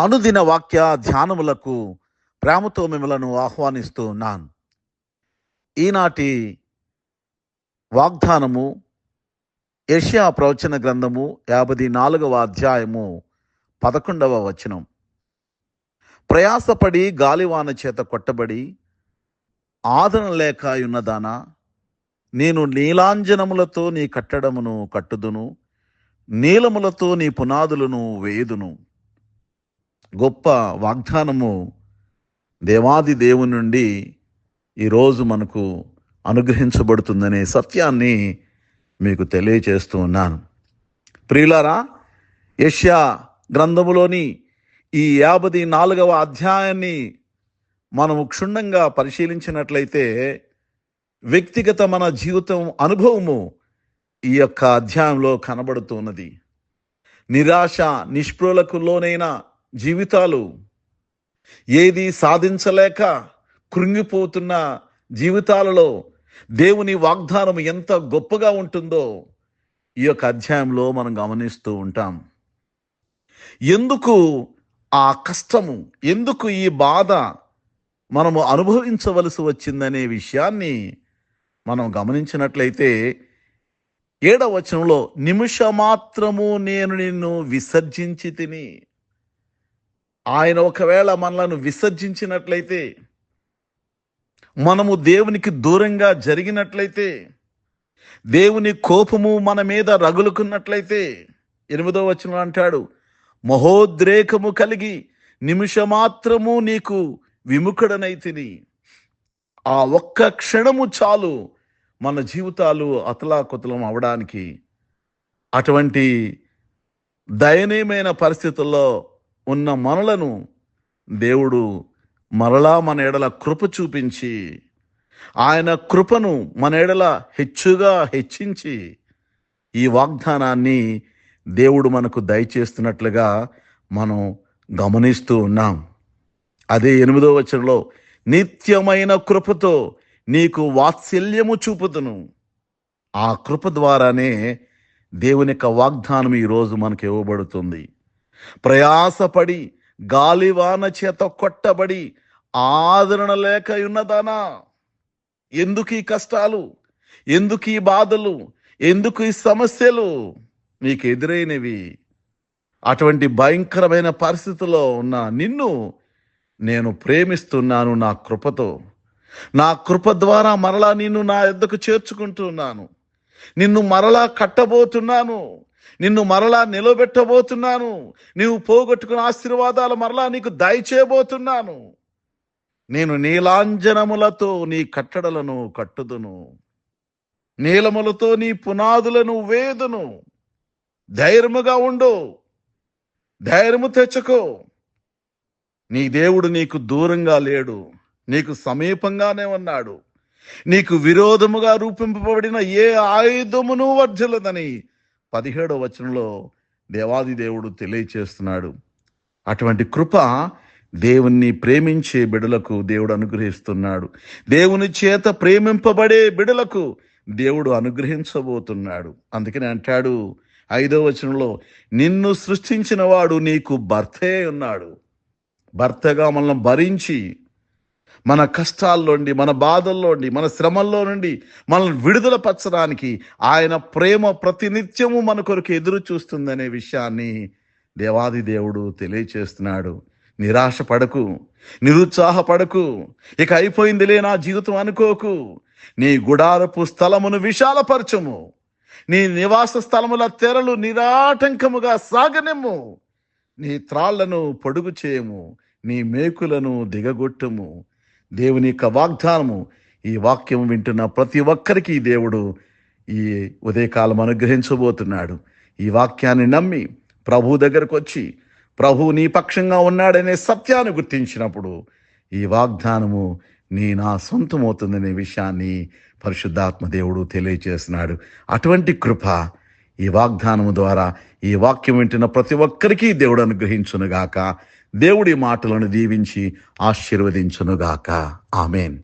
అనుదిన వాక్య ధ్యానములకు ప్రేమతో మిమ్మలను ఆహ్వానిస్తూ ఉన్నాను. ఈనాటి వాగ్దానము యెషయా ప్రవచన గ్రంథము యాభై నాలుగవ అధ్యాయము పదకొండవ వచనం. ప్రయాసపడి గాలివాన చేత కొట్టబడి ఆదరణ లేక ఉన్నదానా? నేను నీలాంజనములతో నీ కట్టడమును కట్టుదును నీలములతో నీ పునాదులను వేయుదును. గొప్ప వాగ్దానము దేవాది దేవుని నుండి ఈరోజు మనకు అనుగ్రహించబడుతుందనే సత్యాన్ని మీకు తెలియచేస్తూ ఉన్నాను. ప్రియులారా యష్యా గ్రంథములోని ఈ యాభై నాలుగవ అధ్యాయాన్ని మనము క్షుణ్ణంగా పరిశీలించినట్లయితే వ్యక్తిగత మన జీవితం అనుభవము ఈ యొక్క అధ్యాయంలో కనబడుతున్నది. నిరాశ నిష్ప్రోలకు లోనైన జీవితాలు ఏది సాధించలేక కృంగిపోతున్న జీవితాలలో దేవుని వాగ్దానం ఎంత గొప్పగా ఉంటుందో ఈ యొక్క అధ్యాయంలో మనం గమనిస్తూ ఉంటాం. ఎందుకు ఆ కష్టము ఎందుకు ఈ బాధ మనము అనుభవించవలసి వచ్చిందనే విషయాన్ని మనం గమనించినట్లయితే ఏడవచనంలో నిమిష మాత్రము నేను నిన్ను విసర్జించి తిని ఆయన ఒకవేళ మనలను విసర్జించినట్లయితే మనము దేవునికి దూరంగా జరిగినట్లయితే దేవుని కోపము మన మీద రగులుకున్నట్లయితే ఎనిమిదో వచనం అంటాడు మహోద్రేకము కలిగి నిమిషమాత్రము నీకు విముఖుడనైతిని ఆ ఒక్క క్షణము చాలు మన జీవితాలు అతలాకుతలం అవడానికి అటువంటి దయనీయమైన పరిస్థితుల్లో ఉన్న మనలను దేవుడు మరలా మన ఎడల కృప చూపించి ఆయన కృపను మన ఎడల హెచ్చుగా హెచ్చించి ఈ వాగ్దానాన్ని దేవుడు మనకు దయచేస్తున్నట్లుగా మనం గమనిస్తూ ఉన్నాం. అదే ఎనిమిదో వచనంలో నిత్యమైన కృపతో నీకు వాత్సల్యము చూపుతును. ఆ కృప ద్వారానే దేవుని యొక్క వాగ్దానం ఈరోజు మనకు ఇవ్వబడుతుంది. ప్రయాసపడి గాలివాన చేత కొట్టబడి ఆదరణ లేక ఉన్నదానా? ఎందుకు ఈ కష్టాలు? ఎందుకు ఈ బాధలు? ఎందుకు ఈ సమస్యలు? నీకు ఎదురైనవి. అటువంటి భయంకరమైన పరిస్థితిలో ఉన్న నిన్ను నేను ప్రేమిస్తున్నాను నా కృపతో. నా కృప ద్వారా మరలా నిన్ను నా ఎద్దకు చేర్చుకుంటున్నాను. నిన్ను మరలా కట్టబోతున్నాను. నిన్ను మరలా నిలబెట్టబోతున్నాను. నీవు పోగొట్టుకున్న ఆశీర్వాదాలు మరలా నీకు దయచేయబోతున్నాను. నేను నీలాంజనములతో నీ కట్టడలను కట్టుదును. నీలములతో నీ పునాదులను వేదును. ధైర్యముగా ఉండు. ధైర్యము తెచ్చుకో. నీ దేవుడు నీకు దూరంగా లేడు. నీకు సమీపంగానే ఉన్నాడు. నీకు విరోధముగా రూపింపబడిన ఏ ఆయుధమును వర్జలదని పదిహేడవ వచనంలో దేవాది దేవుడు తెలియచేస్తున్నాడు. అటువంటి కృప దేవుణ్ణి ప్రేమించే బిడలకు దేవుడు అనుగ్రహిస్తున్నాడు. దేవుని చేత ప్రేమింపబడే బిడలకు దేవుడు అనుగ్రహించబోతున్నాడు. అందుకని అంటాడు ఐదో వచనంలో నిన్ను సృష్టించిన వాడు నీకు భర్తే ఉన్నాడు భర్తగా మనల్ని భరించి మన కష్టాల్లోండి మన బాధల్లోండి మన శ్రమల్లో నుండి మనల్ని విడుదల పరచడానికి ఆయన ప్రేమ ప్రతినిత్యము మన కొరకు ఎదురు చూస్తుందనే విషయాన్ని దేవాది దేవుడు తెలియచేస్తున్నాడు. నిరాశ పడకు నిరుత్సాహపడకు ఇక అయిపోయిందిలే నా జీవితం అనుకోకు. నీ గుడారపు స్థలమును విశాలపరచము. నీ నివాస స్థలముల తెరలు నిరాటంకముగా సాగనిమ్ము. నీ త్రాళ్ళను పొడుగు చేయము. నీ మేకులను దిగగొట్టుము. దేవుని యొక్క వాగ్దానము. ఈ వాక్యం వింటున్న ప్రతి ఒక్కరికి దేవుడు ఈ ఉదయకాలం అనుగ్రహించబోతున్నాడు. ఈ వాక్యాన్ని నమ్మి ప్రభు దగ్గరకు వచ్చి ప్రభు నీ పక్షంగా ఉన్నాడనే సత్యాన్ని గుర్తించినప్పుడు ఈ వాగ్దానము నీ నా సొంతమవుతుందనే విషయాన్ని పరిశుద్ధాత్మ దేవుడు తెలియజేస్తున్నాడు. అటువంటి కృప ఈ వాగ్దానము ద్వారా ఈ వాక్యం వింటున్న ప్రతి ఒక్కరికి దేవుడు అనుగ్రహించునుగాక. దేవుడి మాటలను దీవించి ఆశీర్వదించునుగాక. ఆమెన్.